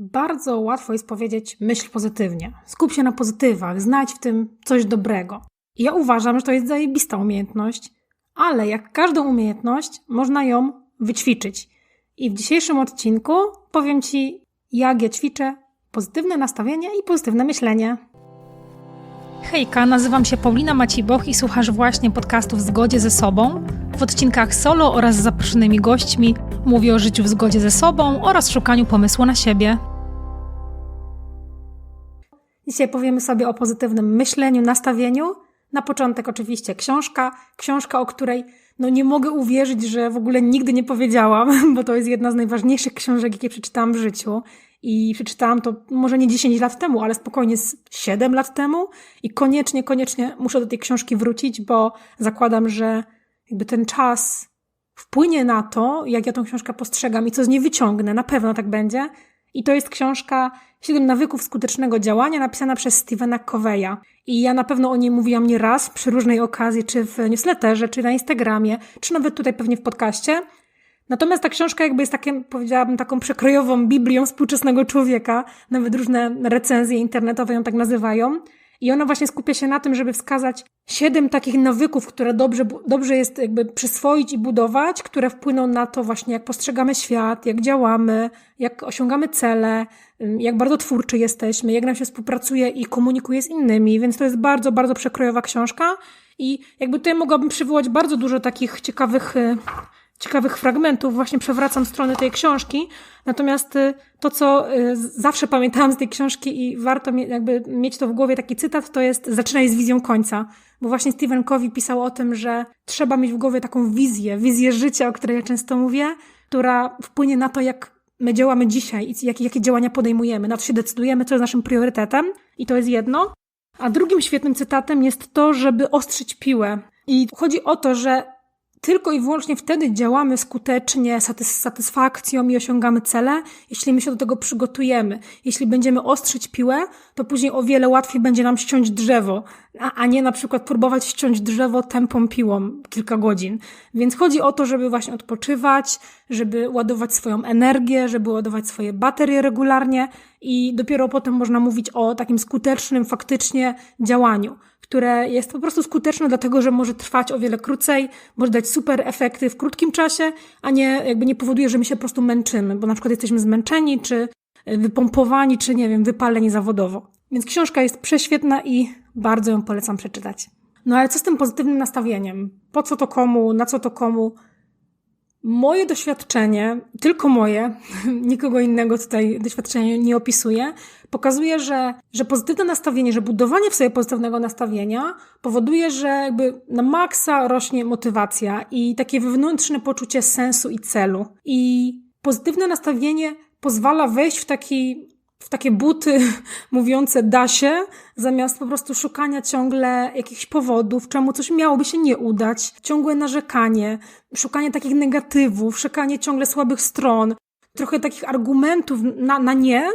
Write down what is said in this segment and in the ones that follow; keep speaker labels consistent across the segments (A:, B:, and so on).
A: Bardzo łatwo jest powiedzieć myśl pozytywnie. Skup się na pozytywach, znajdź w tym coś dobrego. I ja uważam, że to jest zajebista umiejętność, ale jak każdą umiejętność, można ją wyćwiczyć. I w dzisiejszym odcinku powiem Ci, jak ja ćwiczę pozytywne nastawienie i pozytywne myślenie. Hejka, nazywam się Paulina Maciboch i słuchasz właśnie podcastów w zgodzie ze sobą. W odcinkach solo oraz z zaproszonymi gośćmi mówię o życiu w zgodzie ze sobą oraz szukaniu pomysłu na siebie. Dzisiaj powiemy sobie o pozytywnym myśleniu, nastawieniu. Na początek oczywiście książka, książka, o której no nie mogę uwierzyć, że w ogóle nigdy nie powiedziałam, bo to jest jedna z najważniejszych książek, jakie przeczytałam w życiu. I przeczytałam to może nie 10 lat temu, ale spokojnie z 7 lat temu. I koniecznie, koniecznie muszę do tej książki wrócić, bo zakładam, że jakby ten czas wpłynie na to, jak ja tą książkę postrzegam i co z niej wyciągnę. Na pewno tak będzie. I to jest książka Siedem nawyków skutecznego działania, napisana przez Stevena Coveya. I ja na pewno o niej mówiłam nie raz przy różnej okazji, czy w newsletterze, czy na Instagramie, czy nawet tutaj pewnie w podcaście. Natomiast ta książka jakby jest takim, powiedziałabym, taką przekrojową Biblią współczesnego człowieka. Nawet różne recenzje internetowe ją tak nazywają. I ona właśnie skupia się na tym, żeby wskazać siedem takich nawyków, które dobrze, dobrze jest jakby przyswoić i budować, które wpłyną na to właśnie, jak postrzegamy świat, jak działamy, jak osiągamy cele, jak bardzo twórczy jesteśmy, jak nam się współpracuje i komunikuje z innymi. Więc to jest bardzo, bardzo przekrojowa książka. I jakby tutaj mogłabym przywołać bardzo dużo takich ciekawych y, ciekawych fragmentów, właśnie przewracam strony tej książki. Natomiast y, to, co y, zawsze pamiętałam z tej książki i warto jakby mieć to w głowie, taki cytat, to jest zaczynaj z wizją końca. Bo właśnie Stephen Covey pisał o tym, że trzeba mieć w głowie taką wizję, wizję życia, o której ja często mówię, która wpłynie na to, jak my działamy dzisiaj i jakie, jakie działania podejmujemy, na co się decydujemy, co jest naszym priorytetem. I to jest jedno. A drugim świetnym cytatem jest to, żeby ostrzyć piłę. I chodzi o to, że tylko i wyłącznie wtedy działamy skutecznie, satysfakcją i osiągamy cele, jeśli my się do tego przygotujemy. Jeśli będziemy ostrzyć piłę, to później o wiele łatwiej będzie nam ściąć drzewo, a, a nie na przykład próbować ściąć drzewo tempą piłą kilka godzin. Więc chodzi o to, żeby właśnie odpoczywać, żeby ładować swoją energię, żeby ładować swoje baterie regularnie i dopiero potem można mówić o takim skutecznym faktycznie działaniu które jest po prostu skuteczne, dlatego że może trwać o wiele krócej, może dać super efekty w krótkim czasie, a nie jakby nie powoduje, że my się po prostu męczymy, bo na przykład jesteśmy zmęczeni, czy wypompowani, czy nie wiem, wypaleni zawodowo. Więc książka jest prześwietna i bardzo ją polecam przeczytać. No ale co z tym pozytywnym nastawieniem? Po co to komu? Na co to komu? Moje doświadczenie, tylko moje, nikogo innego tutaj doświadczenia nie opisuje, pokazuje, że, że pozytywne nastawienie, że budowanie w sobie pozytywnego nastawienia powoduje, że jakby na maksa rośnie motywacja i takie wewnętrzne poczucie sensu i celu. I pozytywne nastawienie pozwala wejść w taki w takie buty mówiące da się, zamiast po prostu szukania ciągle jakichś powodów, czemu coś miałoby się nie udać, ciągłe narzekanie, szukanie takich negatywów, szukanie ciągle słabych stron, trochę takich argumentów na, na nie,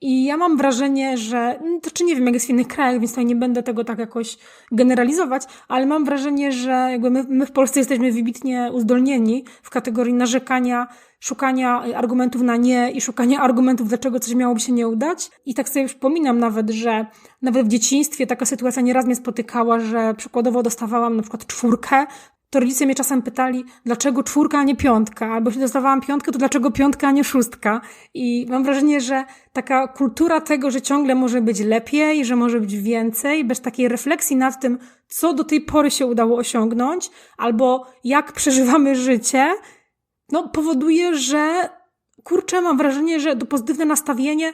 A: i ja mam wrażenie, że, no to czy nie wiem, jak jest w innych krajach, więc tutaj nie będę tego tak jakoś generalizować, ale mam wrażenie, że jakby my, my w Polsce jesteśmy wybitnie uzdolnieni w kategorii narzekania, szukania argumentów na nie i szukania argumentów, dlaczego coś miałoby się nie udać. I tak sobie przypominam nawet, że nawet w dzieciństwie taka sytuacja nieraz mnie spotykała, że przykładowo dostawałam na przykład czwórkę, to rodzice mnie czasem pytali, dlaczego czwórka, a nie piątka, albo jeśli dostawałam piątkę, to dlaczego piątka, a nie szóstka. I mam wrażenie, że taka kultura tego, że ciągle może być lepiej, że może być więcej, bez takiej refleksji nad tym, co do tej pory się udało osiągnąć, albo jak przeżywamy życie, no powoduje, że kurczę, mam wrażenie, że to pozytywne nastawienie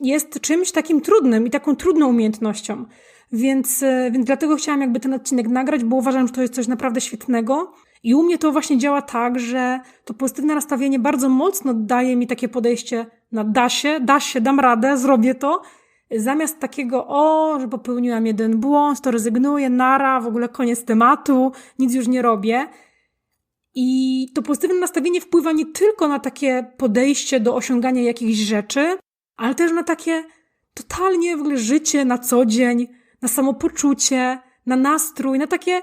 A: jest czymś takim trudnym i taką trudną umiejętnością. Więc, e, więc dlatego chciałam jakby ten odcinek nagrać, bo uważam, że to jest coś naprawdę świetnego. I u mnie to właśnie działa tak, że to pozytywne nastawienie bardzo mocno daje mi takie podejście na da się, da się, dam radę, zrobię to. Zamiast takiego, o, że popełniłam jeden błąd, to rezygnuję, nara, w ogóle koniec tematu, nic już nie robię. I to pozytywne nastawienie wpływa nie tylko na takie podejście do osiągania jakichś rzeczy, ale też na takie totalnie w ogóle życie na co dzień, na samopoczucie, na nastrój, na takie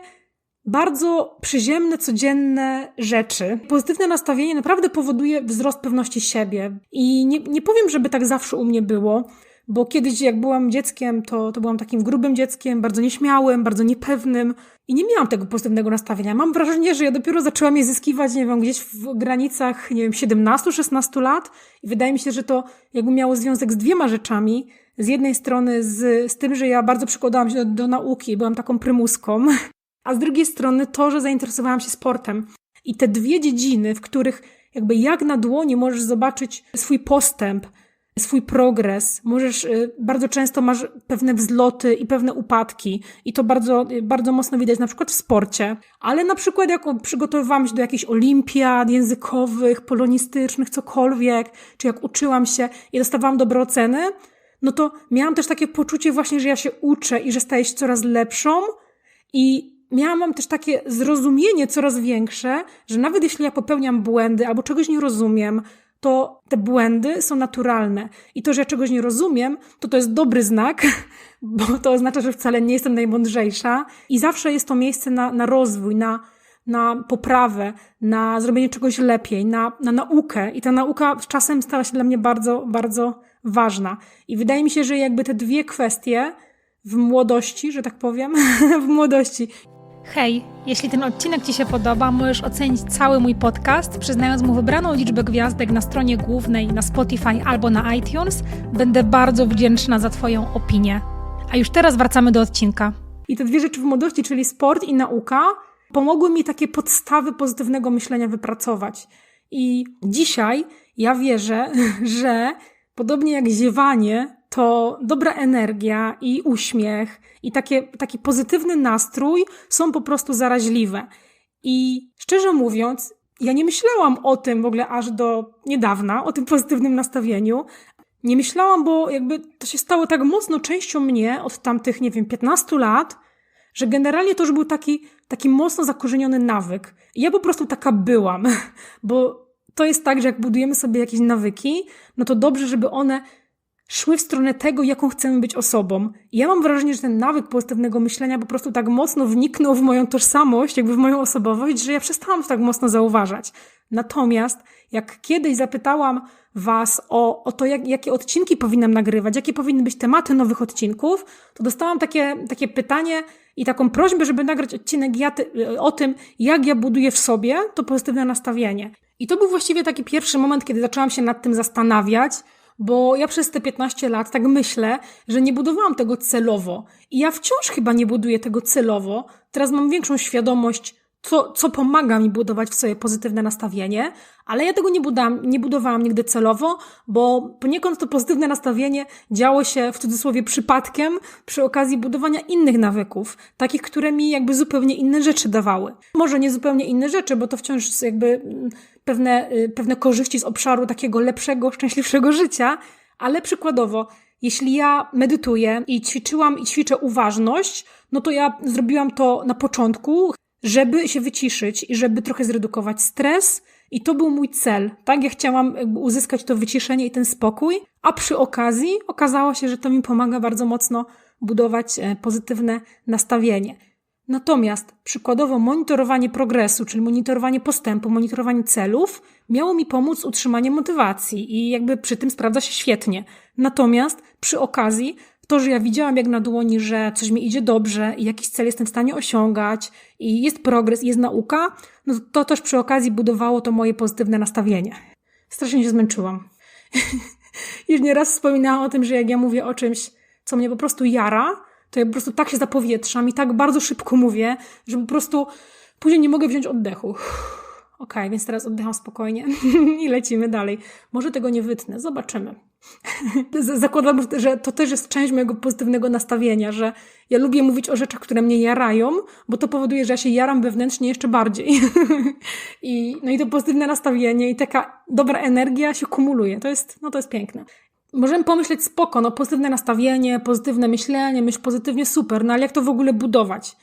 A: bardzo przyziemne, codzienne rzeczy. Pozytywne nastawienie naprawdę powoduje wzrost pewności siebie. I nie, nie powiem, żeby tak zawsze u mnie było, bo kiedyś, jak byłam dzieckiem, to, to byłam takim grubym dzieckiem, bardzo nieśmiałym, bardzo niepewnym i nie miałam tego pozytywnego nastawienia. Mam wrażenie, że ja dopiero zaczęłam je zyskiwać, nie wiem, gdzieś w granicach, nie wiem, 17-16 lat i wydaje mi się, że to jakby miało związek z dwiema rzeczami. Z jednej strony z, z tym, że ja bardzo przykładałam się do, do nauki, byłam taką prymuską, a z drugiej strony to, że zainteresowałam się sportem. I te dwie dziedziny, w których jakby jak na dłoni możesz zobaczyć swój postęp, swój progres. Możesz, y, bardzo często masz pewne wzloty i pewne upadki i to bardzo, y, bardzo mocno widać na przykład w sporcie. Ale na przykład jak przygotowywałam się do jakichś olimpiad językowych, polonistycznych, cokolwiek, czy jak uczyłam się i dostawałam dobre oceny, no to miałam też takie poczucie właśnie, że ja się uczę i że staję się coraz lepszą i miałam też takie zrozumienie coraz większe, że nawet jeśli ja popełniam błędy albo czegoś nie rozumiem, to te błędy są naturalne. I to, że ja czegoś nie rozumiem, to to jest dobry znak, bo to oznacza, że wcale nie jestem najmądrzejsza. I zawsze jest to miejsce na, na rozwój, na, na poprawę, na zrobienie czegoś lepiej, na, na naukę. I ta nauka z czasem stała się dla mnie bardzo, bardzo ważna. I wydaje mi się, że jakby te dwie kwestie w młodości, że tak powiem, w młodości
B: Hej, jeśli ten odcinek Ci się podoba, możesz ocenić cały mój podcast, przyznając mu wybraną liczbę gwiazdek na stronie głównej, na Spotify albo na iTunes. Będę bardzo wdzięczna za Twoją opinię. A już teraz wracamy do odcinka.
A: I te dwie rzeczy w młodości, czyli sport i nauka, pomogły mi takie podstawy pozytywnego myślenia wypracować. I dzisiaj ja wierzę, że podobnie jak ziewanie, to dobra energia i uśmiech i takie, taki pozytywny nastrój są po prostu zaraźliwe. I szczerze mówiąc, ja nie myślałam o tym w ogóle aż do niedawna, o tym pozytywnym nastawieniu. Nie myślałam, bo jakby to się stało tak mocno częścią mnie od tamtych, nie wiem, 15 lat, że generalnie to już był taki, taki mocno zakorzeniony nawyk. I ja po prostu taka byłam, bo to jest tak, że jak budujemy sobie jakieś nawyki, no to dobrze, żeby one szły w stronę tego, jaką chcemy być osobą. I ja mam wrażenie, że ten nawyk pozytywnego myślenia po prostu tak mocno wniknął w moją tożsamość, jakby w moją osobowość, że ja przestałam tak mocno zauważać. Natomiast jak kiedyś zapytałam Was o, o to, jak, jakie odcinki powinnam nagrywać, jakie powinny być tematy nowych odcinków, to dostałam takie, takie pytanie i taką prośbę, żeby nagrać odcinek ja, o tym, jak ja buduję w sobie to pozytywne nastawienie. I to był właściwie taki pierwszy moment, kiedy zaczęłam się nad tym zastanawiać, bo ja przez te 15 lat tak myślę, że nie budowałam tego celowo. I ja wciąż chyba nie buduję tego celowo. Teraz mam większą świadomość, co, co pomaga mi budować w sobie pozytywne nastawienie, ale ja tego nie, budam, nie budowałam nigdy celowo, bo poniekąd to pozytywne nastawienie działo się w cudzysłowie przypadkiem przy okazji budowania innych nawyków, takich, które mi jakby zupełnie inne rzeczy dawały. Może nie zupełnie inne rzeczy, bo to wciąż jakby mm, pewne, y, pewne korzyści z obszaru takiego lepszego, szczęśliwszego życia, ale przykładowo, jeśli ja medytuję i ćwiczyłam i ćwiczę uważność, no to ja zrobiłam to na początku, żeby się wyciszyć i żeby trochę zredukować stres. I to był mój cel, tak? Ja chciałam uzyskać to wyciszenie i ten spokój, a przy okazji okazało się, że to mi pomaga bardzo mocno budować e, pozytywne nastawienie. Natomiast przykładowo monitorowanie progresu, czyli monitorowanie postępu, monitorowanie celów, miało mi pomóc utrzymanie motywacji i jakby przy tym sprawdza się świetnie. Natomiast przy okazji to, że ja widziałam jak na dłoni, że coś mi idzie dobrze i jakiś cel jestem w stanie osiągać i jest progres, jest nauka, no to, też przy okazji budowało to moje pozytywne nastawienie. Strasznie się zmęczyłam. Już nieraz wspominałam o tym, że jak ja mówię o czymś, co mnie po prostu jara, to ja po prostu tak się zapowietrzam i tak bardzo szybko mówię, że po prostu później nie mogę wziąć oddechu. Okej, okay, więc teraz oddycham spokojnie i lecimy dalej. Może tego nie wytnę, zobaczymy. Zakładam, że to też jest część mojego pozytywnego nastawienia, że ja lubię mówić o rzeczach, które mnie jarają, bo to powoduje, że ja się jaram wewnętrznie jeszcze bardziej. I, no i to pozytywne nastawienie i taka dobra energia się kumuluje. To jest, no to jest piękne. Możemy pomyśleć spoko, no pozytywne nastawienie, pozytywne myślenie, myśl pozytywnie, super, no ale jak to w ogóle budować?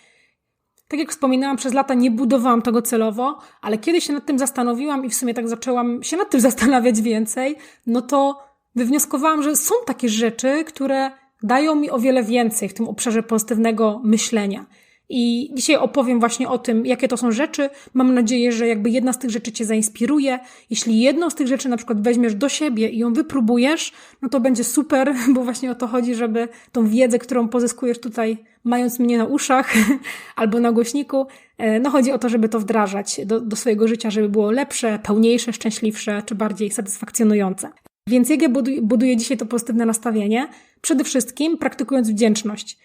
A: Tak jak wspominałam, przez lata nie budowałam tego celowo, ale kiedy się nad tym zastanowiłam i w sumie tak zaczęłam się nad tym zastanawiać więcej, no to wywnioskowałam, że są takie rzeczy, które dają mi o wiele więcej w tym obszarze pozytywnego myślenia. I dzisiaj opowiem właśnie o tym, jakie to są rzeczy. Mam nadzieję, że jakby jedna z tych rzeczy Cię zainspiruje. Jeśli jedną z tych rzeczy na przykład weźmiesz do siebie i ją wypróbujesz, no to będzie super, bo właśnie o to chodzi, żeby tą wiedzę, którą pozyskujesz tutaj, mając mnie na uszach albo na głośniku, e, no chodzi o to, żeby to wdrażać do, do swojego życia, żeby było lepsze, pełniejsze, szczęśliwsze czy bardziej satysfakcjonujące. Więc jak ja buduję dzisiaj to pozytywne nastawienie? Przede wszystkim praktykując wdzięczność.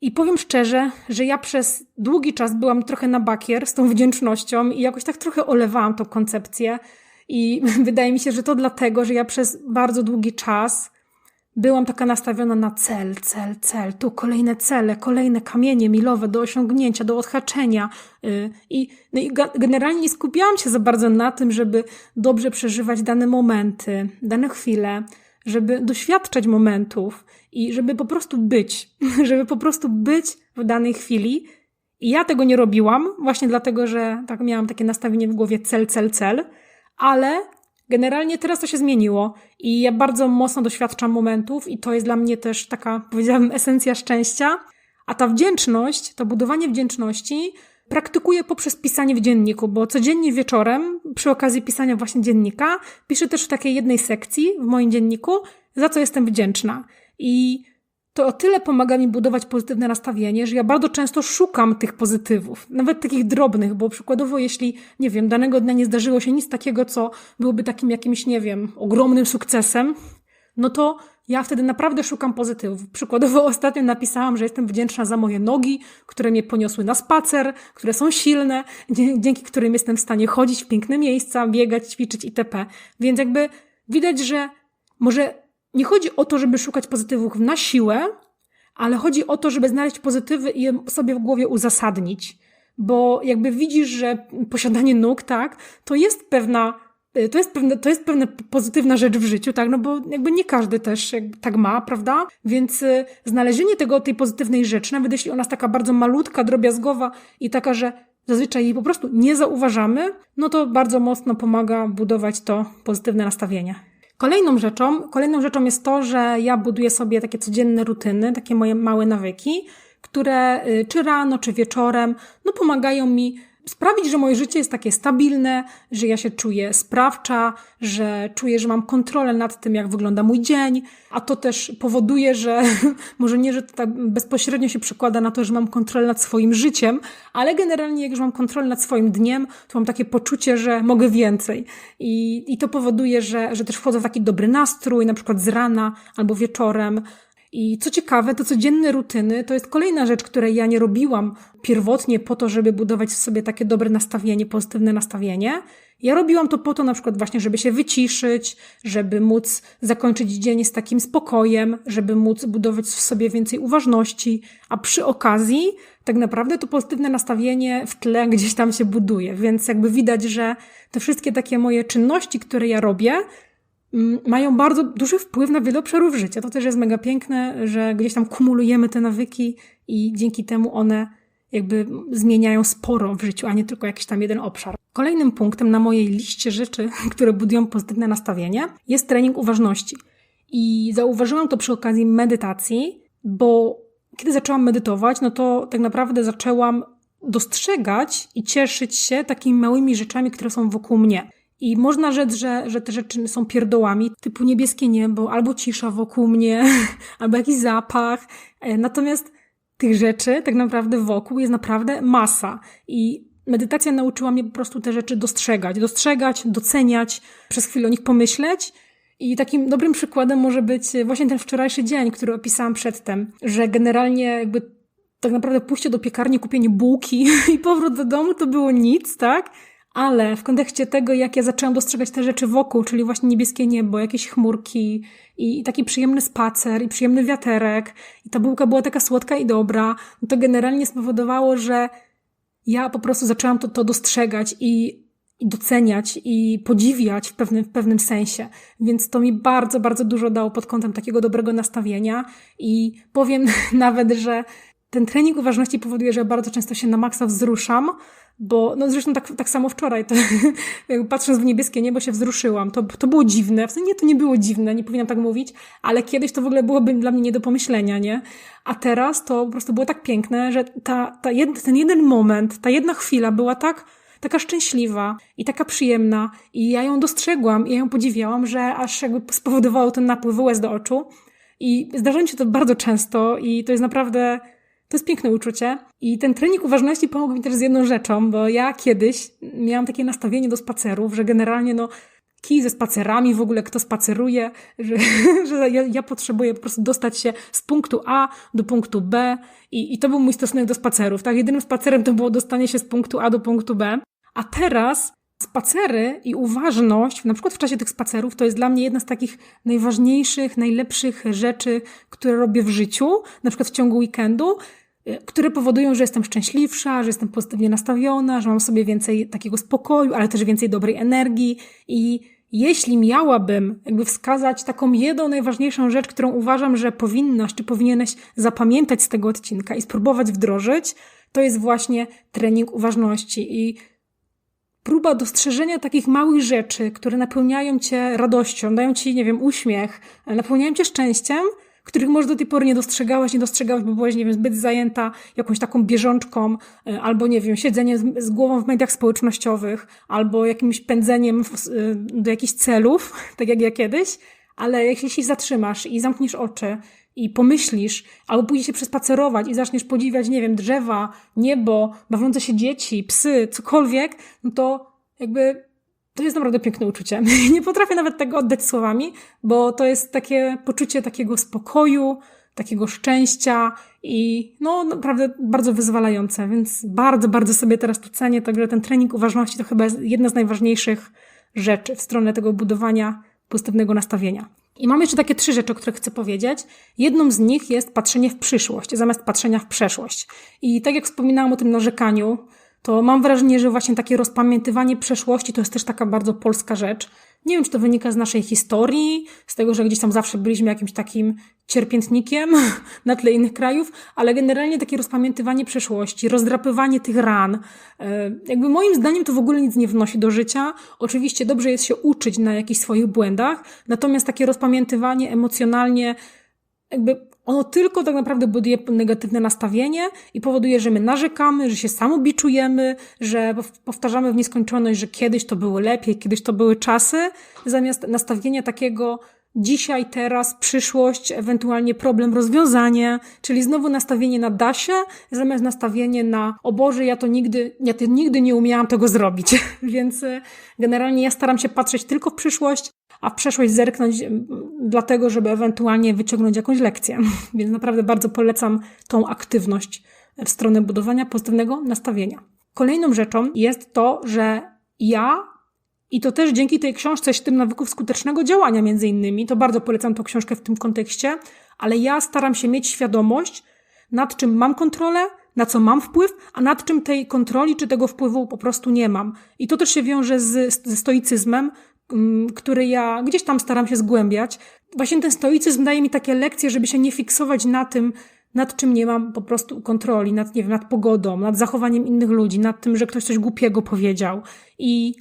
A: I powiem szczerze, że ja przez długi czas byłam trochę na bakier z tą wdzięcznością i jakoś tak trochę olewałam tą koncepcję. I wydaje mi się, że to dlatego, że ja przez bardzo długi czas byłam taka nastawiona na cel, cel, cel. Tu kolejne cele, kolejne kamienie milowe do osiągnięcia, do odhaczenia. Y, I, no i generalnie nie skupiałam się za bardzo na tym, żeby dobrze przeżywać dane momenty, dane chwile, żeby doświadczać momentów i żeby po prostu być, żeby po prostu być w danej chwili. I ja tego nie robiłam, właśnie dlatego, że tak miałam takie nastawienie w głowie cel, cel, cel, ale generalnie teraz to się zmieniło i ja bardzo mocno doświadczam momentów i to jest dla mnie też taka, powiedziałabym, esencja szczęścia. A ta wdzięczność, to budowanie wdzięczności praktykuję poprzez pisanie w dzienniku, bo codziennie wieczorem, przy okazji pisania właśnie dziennika, piszę też w takiej jednej sekcji w moim dzienniku, za co jestem wdzięczna. I to o tyle pomaga mi budować pozytywne nastawienie, że ja bardzo często szukam tych pozytywów, nawet takich drobnych, bo przykładowo, jeśli, nie wiem, danego dnia nie zdarzyło się nic takiego, co byłoby takim jakimś, nie wiem, ogromnym sukcesem, no to ja wtedy naprawdę szukam pozytywów. Przykładowo ostatnio napisałam, że jestem wdzięczna za moje nogi, które mnie poniosły na spacer, które są silne, dzięki którym jestem w stanie chodzić w piękne miejsca, biegać, ćwiczyć itp. Więc jakby widać, że może nie chodzi o to, żeby szukać pozytywów na siłę, ale chodzi o to, żeby znaleźć pozytywy i je sobie w głowie uzasadnić. Bo jakby widzisz, że posiadanie nóg, tak, to jest pewna Y, to jest, pewne, to jest pewna pozytywna rzecz w życiu, tak? No bo jakby nie każdy też tak ma, prawda? Więc y, znalezienie tego, tej pozytywnej rzeczy, nawet jeśli ona jest taka bardzo malutka, drobiazgowa i taka, że zazwyczaj jej po prostu nie zauważamy, no to bardzo mocno pomaga budować to pozytywne nastawienie. Kolejną rzeczą, kolejną rzeczą jest to, że ja buduję sobie takie codzienne rutyny, takie moje małe nawyki, które y, czy rano, czy wieczorem, no pomagają mi sprawić, że moje życie jest takie stabilne, że ja się czuję sprawcza, że czuję, że mam kontrolę nad tym, jak wygląda mój dzień, a to też powoduje, że może nie, że to tak bezpośrednio się przekłada na to, że mam kontrolę nad swoim życiem, ale generalnie jak już mam kontrolę nad swoim dniem, to mam takie poczucie, że mogę więcej. I, i to powoduje, że, że też wchodzę w taki dobry nastrój, na przykład z rana albo wieczorem, i co ciekawe, to codzienne rutyny to jest kolejna rzecz, której ja nie robiłam pierwotnie po to, żeby budować w sobie takie dobre nastawienie, pozytywne nastawienie. Ja robiłam to po to na przykład właśnie, żeby się wyciszyć, żeby móc zakończyć dzień z takim spokojem, żeby móc budować w sobie więcej uważności, a przy okazji tak naprawdę to pozytywne nastawienie w tle gdzieś tam się buduje, więc jakby widać, że te wszystkie takie moje czynności, które ja robię, mają bardzo duży wpływ na wiele obszarów życia. To też jest mega piękne, że gdzieś tam kumulujemy te nawyki i dzięki temu one jakby zmieniają sporo w życiu, a nie tylko jakiś tam jeden obszar. Kolejnym punktem na mojej liście rzeczy, które budują pozytywne nastawienie, jest trening uważności. I zauważyłam to przy okazji medytacji, bo kiedy zaczęłam medytować, no to tak naprawdę zaczęłam dostrzegać i cieszyć się takimi małymi rzeczami, które są wokół mnie. I można rzec, że, że te rzeczy są pierdołami, typu niebieskie niebo, albo cisza wokół mnie, albo jakiś zapach. E, natomiast tych rzeczy tak naprawdę wokół jest naprawdę masa. I medytacja nauczyła mnie po prostu te rzeczy dostrzegać. Dostrzegać, doceniać, przez chwilę o nich pomyśleć. I takim dobrym przykładem może być właśnie ten wczorajszy dzień, który opisałam przedtem, że generalnie jakby tak naprawdę pójście do piekarni, kupienie bułki i powrót do domu to było nic, tak? Ale w kontekście tego, jak ja zaczęłam dostrzegać te rzeczy wokół, czyli właśnie niebieskie niebo, jakieś chmurki i, i taki przyjemny spacer i przyjemny wiaterek i ta bułka była taka słodka i dobra, no to generalnie spowodowało, że ja po prostu zaczęłam to, to dostrzegać i, i doceniać i podziwiać w pewnym, w pewnym sensie. Więc to mi bardzo, bardzo dużo dało pod kątem takiego dobrego nastawienia i powiem nawet, że ten trening uważności powoduje, że ja bardzo często się na maksa wzruszam, bo no zresztą tak, tak samo wczoraj, to, patrząc w niebieskie niebo się wzruszyłam. To, to było dziwne. W sensie nie, to nie było dziwne, nie powinnam tak mówić, ale kiedyś to w ogóle byłoby dla mnie nie do pomyślenia, nie? A teraz to po prostu było tak piękne, że ta, ta jed, ten jeden moment, ta jedna chwila była tak, taka szczęśliwa i taka przyjemna i ja ją dostrzegłam i ja ją podziwiałam, że aż jakby spowodowało ten napływ łez do oczu. I zdarza mi się to bardzo często i to jest naprawdę to jest piękne uczucie. I ten trening uważności pomógł mi też z jedną rzeczą, bo ja kiedyś miałam takie nastawienie do spacerów, że generalnie no kij ze spacerami, w ogóle kto spaceruje, że, że ja, ja, potrzebuję po prostu dostać się z punktu A do punktu B i, i to był mój stosunek do spacerów. Tak, jedynym spacerem to było dostanie się z punktu A do punktu B. A teraz spacery i uważność, na przykład w czasie tych spacerów, to jest dla mnie jedna z takich najważniejszych, najlepszych rzeczy, które robię w życiu, na przykład w ciągu weekendu, które powodują, że jestem szczęśliwsza, że jestem pozytywnie nastawiona, że mam sobie więcej takiego spokoju, ale też więcej dobrej energii. I jeśli miałabym jakby wskazać taką jedną najważniejszą rzecz, którą uważam, że powinnaś czy powinieneś zapamiętać z tego odcinka i spróbować wdrożyć, to jest właśnie trening uważności. I próba dostrzeżenia takich małych rzeczy, które napełniają cię radością, dają ci, nie wiem, uśmiech, napełniają cię szczęściem, których może do tej pory nie dostrzegałaś, nie dostrzegałaś, bo byłaś, nie wiem, zbyt zajęta jakąś taką bieżączką, e, albo, nie wiem, siedzeniem z, z głową w mediach społecznościowych, albo jakimś pędzeniem w, e, do jakichś celów, tak jak ja kiedyś, ale jeśli się zatrzymasz i zamkniesz oczy i pomyślisz, albo pójdziesz się przespacerować i zaczniesz podziwiać, nie wiem, drzewa, niebo, bawiące się dzieci, psy, cokolwiek, no to jakby to jest naprawdę piękne uczucie. Nie potrafię nawet tego oddać słowami, bo to jest takie poczucie takiego spokoju, takiego szczęścia i no naprawdę bardzo wyzwalające, więc bardzo, bardzo sobie teraz to cenię, także ten trening uważności to chyba jest jedna z najważniejszych rzeczy w stronę tego budowania pozytywnego nastawienia. I mam jeszcze takie trzy rzeczy, o których chcę powiedzieć. Jedną z nich jest patrzenie w przyszłość, zamiast patrzenia w przeszłość. I tak jak wspominałam o tym narzekaniu, to mam wrażenie, że właśnie takie rozpamiętywanie przeszłości to jest też taka bardzo polska rzecz. Nie wiem, czy to wynika z naszej historii, z tego, że gdzieś tam zawsze byliśmy jakimś takim cierpiętnikiem na tle innych krajów, ale generalnie takie rozpamiętywanie przeszłości, rozdrapywanie tych ran, e, jakby moim zdaniem to w ogóle nic nie wnosi do życia. Oczywiście dobrze jest się uczyć na jakichś swoich błędach, natomiast takie rozpamiętywanie emocjonalnie jakby ono tylko tak naprawdę buduje negatywne nastawienie i powoduje, że my narzekamy, że się samobiczujemy, że powtarzamy w nieskończoność, że kiedyś to było lepiej, kiedyś to były czasy, zamiast nastawienia takiego dzisiaj, teraz, przyszłość, ewentualnie problem, rozwiązanie, czyli znowu nastawienie na dasie, zamiast nastawienie na o Boże, ja to nigdy, ja to nigdy nie umiałam tego zrobić. Więc y, generalnie ja staram się patrzeć tylko w przyszłość, a w przeszłość zerknąć dlatego, żeby ewentualnie wyciągnąć jakąś lekcję. Więc naprawdę bardzo polecam tą aktywność w stronę budowania pozytywnego nastawienia. Kolejną rzeczą jest to, że ja i to też dzięki tej książce tym nawyków skutecznego działania, między innymi, to bardzo polecam tą książkę w tym kontekście, ale ja staram się mieć świadomość, nad czym mam kontrolę, na co mam wpływ, a nad czym tej kontroli czy tego wpływu po prostu nie mam. I to też się wiąże z, ze stoicyzmem, który ja gdzieś tam staram się zgłębiać. Właśnie ten stoicyzm daje mi takie lekcje, żeby się nie fiksować na tym, nad czym nie mam po prostu kontroli, nad, nie wiem, nad pogodą, nad zachowaniem innych ludzi, nad tym, że ktoś coś głupiego powiedział. I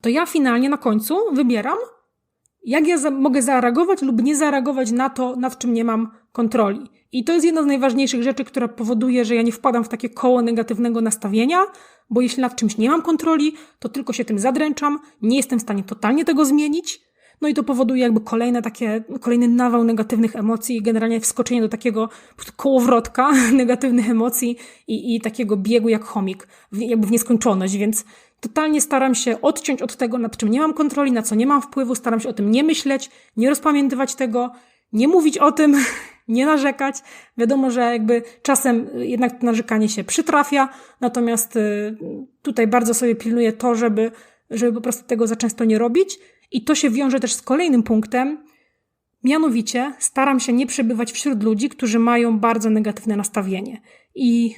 A: to ja finalnie na końcu wybieram, jak ja za mogę zareagować lub nie zareagować na to, nad czym nie mam kontroli. I to jest jedna z najważniejszych rzeczy, która powoduje, że ja nie wpadam w takie koło negatywnego nastawienia, bo jeśli nad czymś nie mam kontroli, to tylko się tym zadręczam, nie jestem w stanie totalnie tego zmienić. No i to powoduje jakby kolejne takie, kolejny nawał negatywnych emocji i generalnie wskoczenie do takiego kołowrotka negatywnych emocji i, i takiego biegu jak chomik, jakby w nieskończoność, więc Totalnie staram się odciąć od tego, nad czym nie mam kontroli, na co nie mam wpływu, staram się o tym nie myśleć, nie rozpamiętywać tego, nie mówić o tym, nie narzekać. Wiadomo, że jakby czasem jednak to narzekanie się przytrafia, natomiast y, tutaj bardzo sobie pilnuję to, żeby, żeby po prostu tego za często nie robić. I to się wiąże też z kolejnym punktem, mianowicie staram się nie przebywać wśród ludzi, którzy mają bardzo negatywne nastawienie. I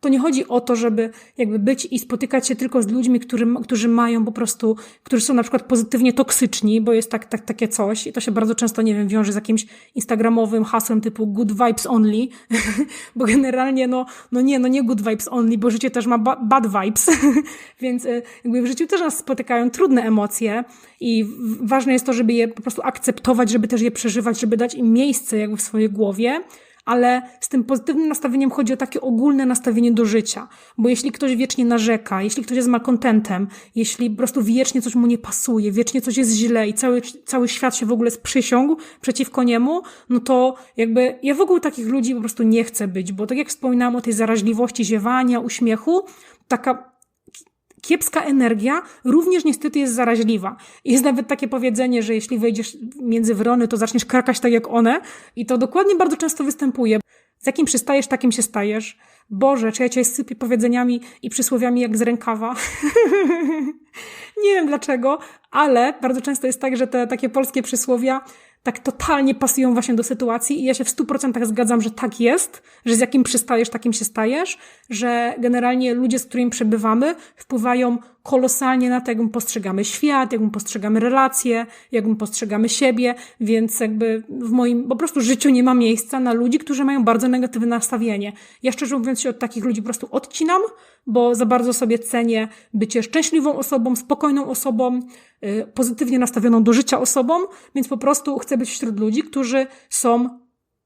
A: to nie chodzi o to, żeby jakby być i spotykać się tylko z ludźmi, którzy, którzy mają po prostu, którzy są na przykład pozytywnie toksyczni, bo jest tak, tak, takie coś i to się bardzo często, nie wiem, wiąże z jakimś instagramowym hasłem typu good vibes only, bo generalnie no, no nie, no nie good vibes only, bo życie też ma ba bad vibes, więc e, jakby w życiu też nas spotykają trudne emocje i ważne jest to, żeby je po prostu akceptować, żeby też je przeżywać, żeby dać im miejsce jakby w swojej głowie, ale z tym pozytywnym nastawieniem chodzi o takie ogólne nastawienie do życia. Bo jeśli ktoś wiecznie narzeka, jeśli ktoś jest malkontentem, jeśli po prostu wiecznie coś mu nie pasuje, wiecznie coś jest źle i cały, cały świat się w ogóle sprzysiągł przeciwko niemu, no to jakby ja w ogóle takich ludzi po prostu nie chcę być, bo tak jak wspominałam o tej zaraźliwości ziewania, uśmiechu, taka kiepska energia również niestety jest zaraźliwa. Jest nawet takie powiedzenie, że jeśli wejdziesz między wrony, to zaczniesz krakać tak jak one i to dokładnie bardzo często występuje. Z jakim przystajesz, takim się stajesz. Boże, czy ja cię sypię powiedzeniami i przysłowiami jak z rękawa? Nie wiem dlaczego, ale bardzo często jest tak, że te takie polskie przysłowia tak totalnie pasują właśnie do sytuacji i ja się w stu procentach zgadzam, że tak jest, że z jakim przystajesz, takim się stajesz, że generalnie ludzie, z którymi przebywamy, wpływają kolosalnie na to, jak my postrzegamy świat, jak my postrzegamy relacje, jak my postrzegamy siebie, więc jakby w moim po prostu życiu nie ma miejsca na ludzi, którzy mają bardzo negatywne nastawienie. Ja szczerze mówiąc się od takich ludzi po prostu odcinam, bo za bardzo sobie cenię bycie szczęśliwą osobą, spokojną osobą, y, pozytywnie nastawioną do życia osobą, więc po prostu chcę być wśród ludzi, którzy są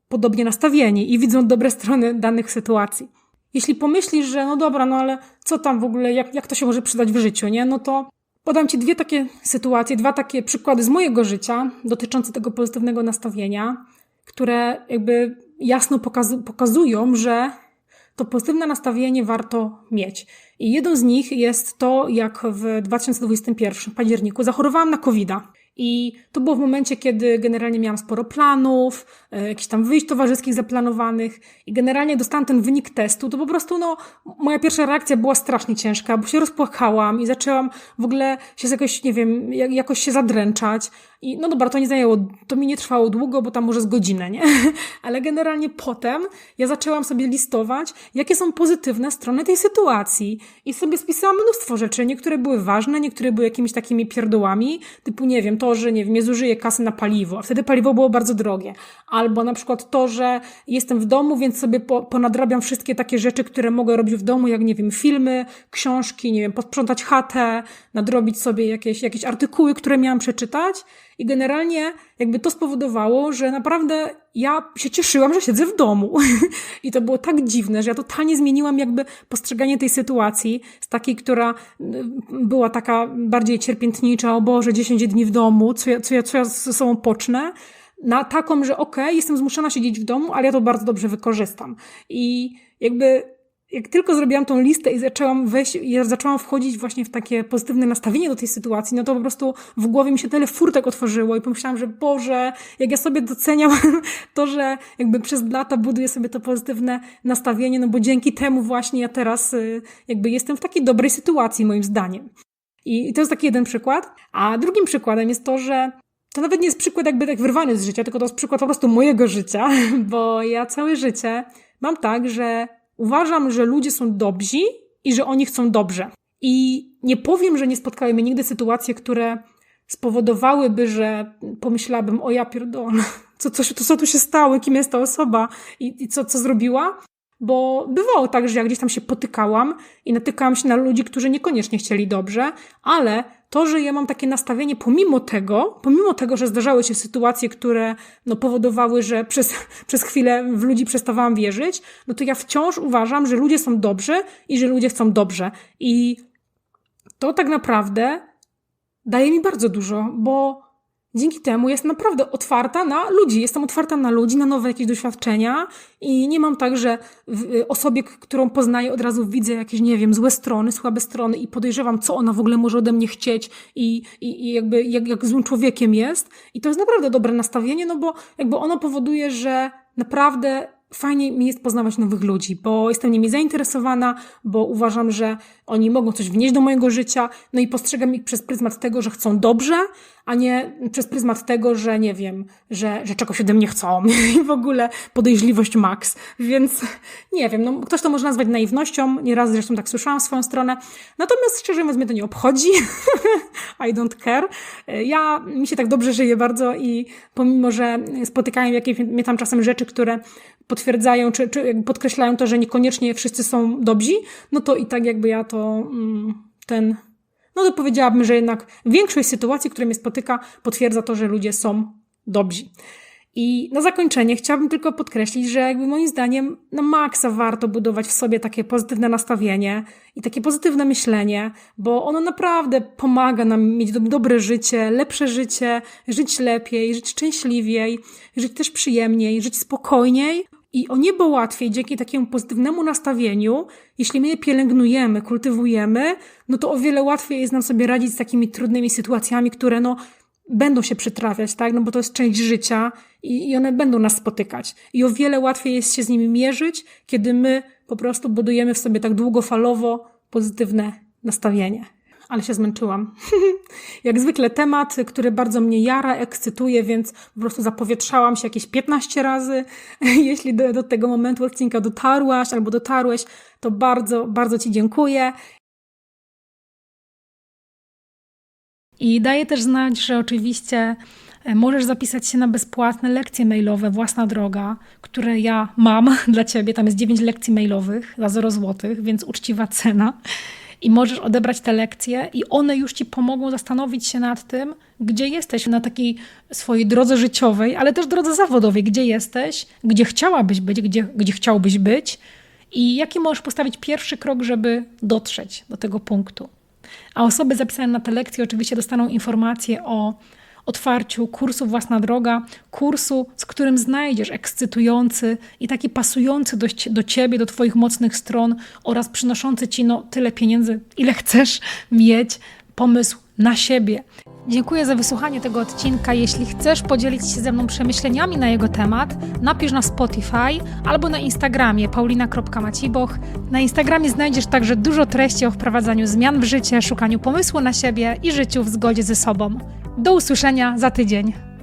A: podobnie nastawieni i widzą dobre strony danych sytuacji. Jeśli pomyślisz, że no dobra, no ale co tam w ogóle, jak, jak to się może przydać w życiu, nie? No to podam Ci dwie takie sytuacje, dwa takie przykłady z mojego życia dotyczące tego pozytywnego nastawienia, które jakby jasno pokazu pokazują, że to pozytywne nastawienie warto mieć. I jedną z nich jest to, jak w 2021 październiku zachorowałam na covid -a. I to było w momencie, kiedy generalnie miałam sporo planów, jakichś tam wyjść towarzyskich zaplanowanych i generalnie dostałam ten wynik testu, to po prostu no, moja pierwsza reakcja była strasznie ciężka, bo się rozpłakałam i zaczęłam w ogóle się jakoś, nie wiem, jakoś się zadręczać. I no dobra, to nie zajęło, to mi nie trwało długo, bo tam może z godzinę, nie? Ale generalnie potem ja zaczęłam sobie listować, jakie są pozytywne strony tej sytuacji. I sobie spisałam mnóstwo rzeczy. Niektóre były ważne, niektóre były jakimiś takimi pierdołami, typu, nie wiem, to, że nie wiem, nie zużyję kasy na paliwo, a wtedy paliwo było bardzo drogie. Albo na przykład to, że jestem w domu, więc sobie po, ponadrabiam wszystkie takie rzeczy, które mogę robić w domu, jak nie wiem, filmy, książki, nie wiem, posprzątać chatę, nadrobić sobie jakieś, jakieś artykuły, które miałam przeczytać. I generalnie jakby to spowodowało, że naprawdę ja się cieszyłam, że siedzę w domu. I to było tak dziwne, że ja totalnie zmieniłam jakby postrzeganie tej sytuacji z takiej, która y, była taka bardziej cierpiętnicza, o Boże, 10 dni w domu, co ja, co ja, co ja ze sobą pocznę, na taką, że okej, okay, jestem zmuszona siedzieć w domu, ale ja to bardzo dobrze wykorzystam. I jakby jak tylko zrobiłam tą listę i zaczęłam wejść, ja zaczęłam wchodzić właśnie w takie pozytywne nastawienie do tej sytuacji, no to po prostu w głowie mi się tyle furtek otworzyło i pomyślałam, że Boże, jak ja sobie doceniam to, że jakby przez lata buduję sobie to pozytywne nastawienie, no bo dzięki temu właśnie ja teraz y, jakby jestem w takiej dobrej sytuacji moim zdaniem. I to jest taki jeden przykład. A drugim przykładem jest to, że to nawet nie jest przykład jakby tak wyrwany z życia, tylko to jest przykład po prostu mojego życia, bo ja całe życie mam tak, że Uważam, że ludzie są dobrzy i że oni chcą dobrze. I nie powiem, że nie spotkały mnie nigdy sytuacje, które spowodowałyby, że pomyślałabym, o ja pierdolę, co, co, co tu się stało, kim jest ta osoba i, i co, co zrobiła. Bo bywało tak, że ja gdzieś tam się potykałam i natykałam się na ludzi, którzy niekoniecznie chcieli dobrze, ale to, że ja mam takie nastawienie pomimo tego, pomimo tego, że zdarzały się sytuacje, które no, powodowały, że przez, przez chwilę w ludzi przestawałam wierzyć, no to ja wciąż uważam, że ludzie są dobrzy i że ludzie chcą dobrze. I to tak naprawdę daje mi bardzo dużo, bo dzięki temu jestem naprawdę otwarta na ludzi. Jestem otwarta na ludzi, na nowe jakieś doświadczenia i nie mam tak, że w osobie, którą poznaję, od razu widzę jakieś, nie wiem, złe strony, słabe strony i podejrzewam, co ona w ogóle może ode mnie chcieć i, i, i jakby jak, jak złym człowiekiem jest. I to jest naprawdę dobre nastawienie, no bo jakby ono powoduje, że naprawdę fajnie mi jest poznawać nowych ludzi, bo jestem nimi zainteresowana, bo uważam, że oni mogą coś wnieść do mojego życia, no i postrzegam ich przez pryzmat tego, że chcą dobrze, a nie przez pryzmat tego, że nie wiem, że, że czegoś ode mnie chcą i w ogóle podejrzliwość max. Więc nie wiem, no, ktoś to może nazwać naiwnością, nieraz zresztą tak słyszałam swoją stronę, natomiast szczerze mówiąc mnie to nie obchodzi, I don't care. Ja, mi się tak dobrze żyje bardzo i pomimo, że spotykają jakieś mnie tam czasem rzeczy, które potwierdzają, czy, czy podkreślają to, że niekoniecznie wszyscy są dobrzy, no to i tak jakby ja to mm, ten, no to powiedziałabym, że jednak większość sytuacji, które mnie spotyka, potwierdza to, że ludzie są dobrzy. I na zakończenie chciałabym tylko podkreślić, że jakby moim zdaniem na maksa warto budować w sobie takie pozytywne nastawienie i takie pozytywne myślenie, bo ono naprawdę pomaga nam mieć do, dobre życie, lepsze życie, żyć lepiej, żyć szczęśliwiej, żyć też przyjemniej, żyć spokojniej. I o niebo łatwiej dzięki takiemu pozytywnemu nastawieniu, jeśli my je pielęgnujemy, kultywujemy, no to o wiele łatwiej jest nam sobie radzić z takimi trudnymi sytuacjami, które no będą się przytrafiać, tak? No bo to jest część życia i, i one będą nas spotykać. I o wiele łatwiej jest się z nimi mierzyć, kiedy my po prostu budujemy w sobie tak długofalowo pozytywne nastawienie. Ale się zmęczyłam. Jak zwykle temat, który bardzo mnie jara, ekscytuje, więc po prostu zapowietrzałam się jakieś 15 razy. Jeśli do, do tego momentu odcinka dotarłaś albo dotarłeś, to bardzo, bardzo Ci dziękuję.
B: I daję też znać, że oczywiście e, możesz zapisać się na bezpłatne lekcje mailowe Własna Droga, które ja mam dla Ciebie. Tam jest 9 lekcji mailowych za 0 zł, więc uczciwa cena. I możesz odebrać te lekcje, i one już Ci pomogą zastanowić się nad tym, gdzie jesteś na takiej swojej drodze życiowej, ale też drodze zawodowej, gdzie jesteś, gdzie chciałabyś być, gdzie, gdzie chciałbyś być i jaki możesz postawić pierwszy krok, żeby dotrzeć do tego punktu. A osoby zapisane na te lekcje oczywiście dostaną informacje o otwarciu kursu Własna Droga, kursu, z którym znajdziesz ekscytujący i taki pasujący do, do ciebie, do twoich mocnych stron oraz przynoszący ci no, tyle pieniędzy, ile chcesz mieć, pomysł na siebie. Dziękuję za wysłuchanie tego odcinka. Jeśli chcesz podzielić się ze mną przemyśleniami na jego temat, napisz na Spotify albo na Instagramie paulina.maciboch. Na Instagramie znajdziesz także dużo treści o wprowadzaniu zmian w życie, szukaniu pomysłu na siebie i życiu w zgodzie ze sobą. Do usłyszenia za tydzień.